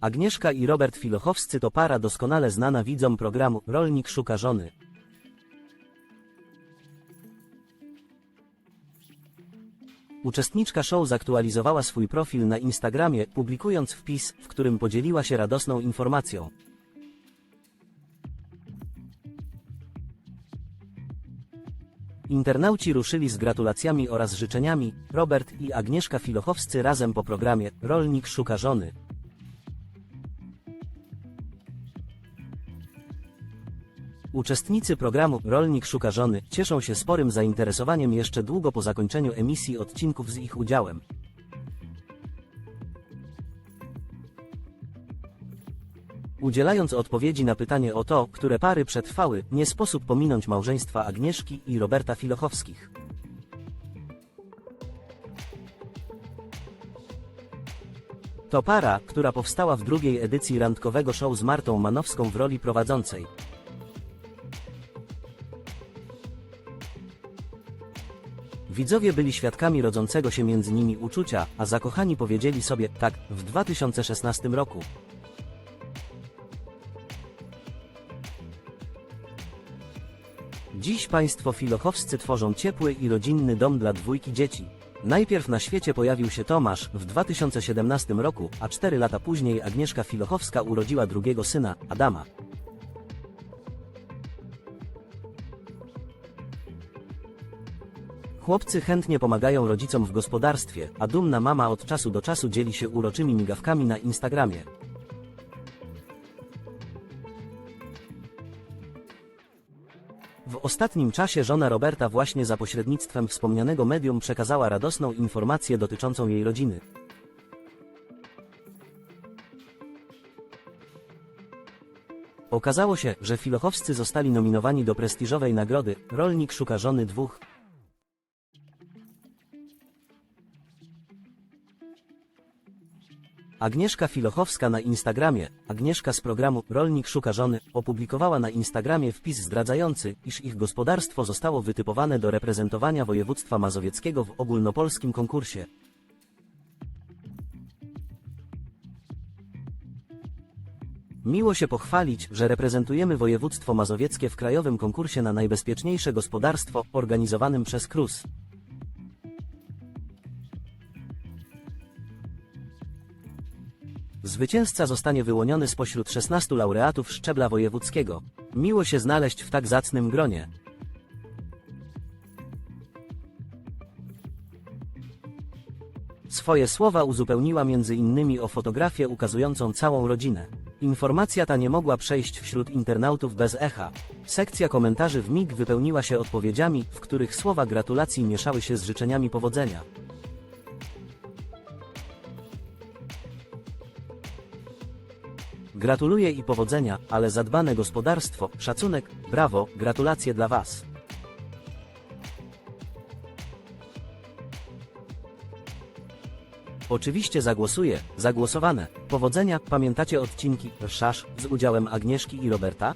Agnieszka i Robert Filochowscy to para doskonale znana widzom programu Rolnik szuka żony. Uczestniczka show zaktualizowała swój profil na Instagramie, publikując wpis, w którym podzieliła się radosną informacją. Internauci ruszyli z gratulacjami oraz życzeniami, Robert i Agnieszka Filochowscy razem po programie Rolnik szuka żony. Uczestnicy programu Rolnik szuka żony cieszą się sporym zainteresowaniem jeszcze długo po zakończeniu emisji odcinków z ich udziałem. Udzielając odpowiedzi na pytanie o to, które pary przetrwały, nie sposób pominąć małżeństwa Agnieszki i Roberta Filochowskich. To para, która powstała w drugiej edycji randkowego show z Martą Manowską w roli prowadzącej. Widzowie byli świadkami rodzącego się między nimi uczucia, a zakochani powiedzieli sobie tak w 2016 roku. Dziś państwo filochowscy tworzą ciepły i rodzinny dom dla dwójki dzieci. Najpierw na świecie pojawił się Tomasz w 2017 roku, a cztery lata później Agnieszka Filochowska urodziła drugiego syna, Adama. Chłopcy chętnie pomagają rodzicom w gospodarstwie, a dumna mama od czasu do czasu dzieli się uroczymi migawkami na Instagramie. W ostatnim czasie żona Roberta właśnie za pośrednictwem wspomnianego medium przekazała radosną informację dotyczącą jej rodziny. Okazało się, że Filochowscy zostali nominowani do prestiżowej nagrody Rolnik szuka żony dwóch. Agnieszka Filochowska na Instagramie, Agnieszka z programu Rolnik szuka żony, opublikowała na Instagramie wpis zdradzający, iż ich gospodarstwo zostało wytypowane do reprezentowania województwa mazowieckiego w ogólnopolskim konkursie. Miło się pochwalić, że reprezentujemy województwo mazowieckie w krajowym konkursie na najbezpieczniejsze gospodarstwo, organizowanym przez KRUS. Zwycięzca zostanie wyłoniony spośród 16 laureatów szczebla wojewódzkiego. Miło się znaleźć w tak zacnym gronie. Swoje słowa uzupełniła innymi o fotografię ukazującą całą rodzinę. Informacja ta nie mogła przejść wśród internautów bez echa. Sekcja komentarzy w MIG wypełniła się odpowiedziami, w których słowa gratulacji mieszały się z życzeniami powodzenia. Gratuluję i powodzenia, ale zadbane gospodarstwo, szacunek, brawo, gratulacje dla Was. Oczywiście zagłosuję, zagłosowane. Powodzenia, pamiętacie odcinki Szasz z udziałem Agnieszki i Roberta?